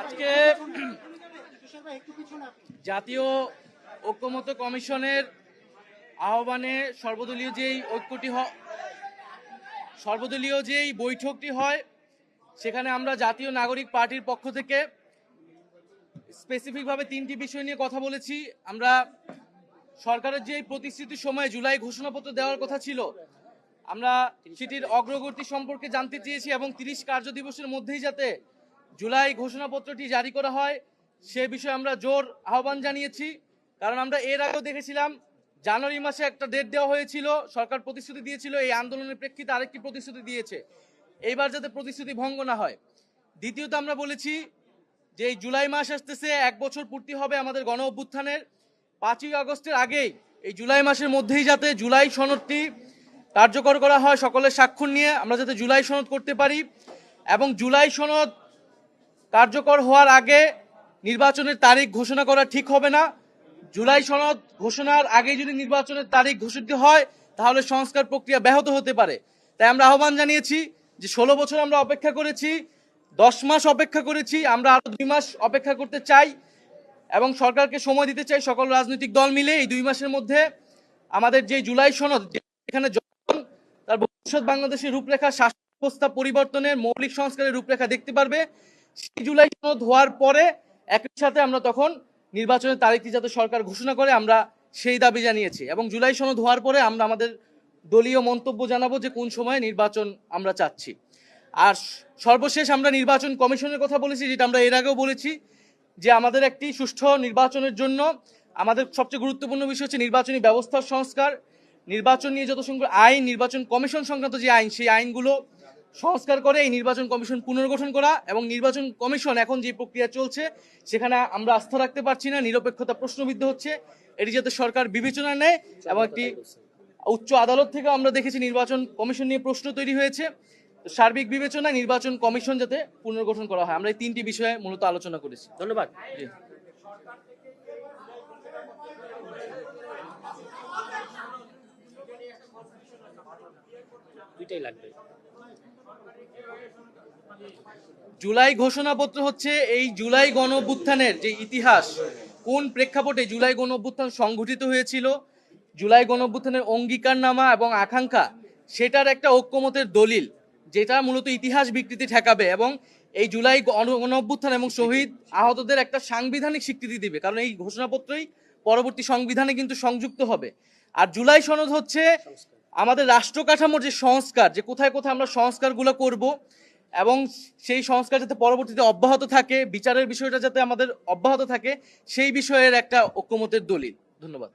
আজকে জাতীয় ঐক্যমত্য কমিশনের আহ্বানে সর্বদলীয় যেই ঐক্যটি সর্বদলীয় যেই বৈঠকটি হয়, সেখানে আমরা জাতীয় নাগরিক পার্টির পক্ষ থেকে স্পেসিফিকভাবে তিনটি বিষয় নিয়ে কথা বলেছি। আমরা সরকারের যে প্রতিশ্রুতির সময় জুলাই ঘোষণাপত্র দেওয়ার কথা ছিল, আমরা সেটির অগ্রগতি সম্পর্কে জানতে চেয়েছি এবং তিরিশ কার্য দিবসের মধ্যেই যাতে জুলাই ঘোষণাপত্রটি জারি করা হয়, সে বিষয়ে আমরা জোর আহ্বান জানিয়েছি। কারণ আমরা এর আগেও দেখেছিলাম, জানুয়ারি মাসে একটা ডেট দেওয়া হয়েছিল, সরকার প্রতিশ্রুতি দিয়েছিল, এই আন্দোলনের প্রেক্ষিতে আরেকটি প্রতিশ্রুতি দিয়েছে। এইবার যাতে প্রতিশ্রুতি ভঙ্গ না হয়। দ্বিতীয়ত আমরা বলেছি যে এই জুলাই মাস আসতেছে, এক বছর পূর্তি হবে আমাদের গণ অভ্যুত্থানের। পাঁচই আগস্টের আগেই, এই জুলাই মাসের মধ্যেই যাতে জুলাই সনদটি কার্যকর করা হয় সকলের স্বাক্ষর নিয়ে, আমরা যাতে জুলাই সনদ করতে পারি। এবং জুলাই সনদ কার্যকর হওয়ার আগে নির্বাচনের তারিখ ঘোষণা করা ঠিক হবে না। জুলাই সনদ ঘোষণার আগে যদি নির্বাচনের তারিখ ঘোষিত হয়, তাহলে সংস্কার প্রক্রিয়া ব্যাহত হতে পারে। তাই আমরা আহ্বান জানিয়েছি যে ষোলো বছর আমরা অপেক্ষা করেছি, দশ মাস অপেক্ষা করেছি, আমরা আরও দুই মাস অপেক্ষা করতে চাই এবং সরকারকে সময় দিতে চাই সকল রাজনৈতিক দল মিলে এই দুই মাসের মধ্যে। আমাদের যে জুলাই সনদ এখানে জনগণ তার ভবিষ্যৎ বাংলাদেশের রূপরেখা, শাসন ব্যবস্থা পরিবর্তনের মৌলিক সংস্কারের রূপরেখা দেখতে পারবে। জুলাই সনদ হওয়ার পরে একই সাথে আমরা তখন নির্বাচনের তারিখটি যাতে সরকার ঘোষণা করে, আমরা সেই দাবি জানিয়েছি। এবং জুলাই সনদ হওয়ার পরে আমরা আমাদের দলীয় মন্তব্য জানাব যে কোন সময়ে নির্বাচন আমরা চাচ্ছি। আর সর্বশেষ আমরা নির্বাচন কমিশনের কথা বলেছি, যেটা আমরা এর আগেও বলেছি, যে আমাদের একটি সুষ্ঠু নির্বাচনের জন্য আমাদের সবচেয়ে গুরুত্বপূর্ণ বিষয় হচ্ছে নির্বাচনী ব্যবস্থার সংস্কার। নির্বাচন নিয়ে যত সংখ্যক আইন, নির্বাচন কমিশন সংক্রান্ত যে আইন, সেই আইনগুলো সংস্কার করে এই নির্বাচন কমিশন পুনর্গঠন করা এবং নির্বাচন কমিশন এখন যে প্রক্রিয়া চলছে সেখানে আমরা আস্থা রাখতে পারছি না নিরপেক্ষতা প্রশ্নবিদ্ধ হচ্ছে। এটি যাতে সরকার বিবেচনা নেয় এবং একটি উচ্চ আদালত থেকে আমরা দেখেছি নির্বাচন কমিশন নিয়ে প্রশ্ন তৈরি হয়েছে। সার্বিক বিবেচনায় নির্বাচন কমিশন যাতে পুনর্গঠন করা হয়। আমরা এই তিনটি বিষয়ে মূলত আলোচনা করেছি। ধন্যবাদ। দুইটাই লাগবে। জুলাই ঘোষণাপত্র হচ্ছে এই জুলাই গণ যে ইতিহাস, কোন প্রেক্ষাপটে জুলাই গণ সংঘটিত হয়েছিল, জুলাই গণ অঙ্গীকারনামা এবং আকাঙ্ক্ষা, সেটার একটা ঐক্যমতের দলিল, যেটা মূলত ইতিহাস বিকৃতি ঠেকাবে এবং এই জুলাই গণ- এবং শহীদ আহতদের একটা সাংবিধানিক স্বীকৃতি দিবে, কারণ এই ঘোষণাপত্রই পরবর্তী সংবিধানে কিন্তু সংযুক্ত হবে। আর জুলাই সনদ হচ্ছে আমাদের রাষ্ট্র কাঠামোর যে সংস্কার, যে কোথায় কোথায় আমরা সংস্কারগুলো করব এবং সেই সংস্কার যাতে পরবর্তীতে অব্যাহত থাকে, বিচারের বিষয়টা যাতে আমাদের অব্যাহত থাকে, সেই বিষয়ের একটা ঐক্যমতের দলিল। ধন্যবাদ।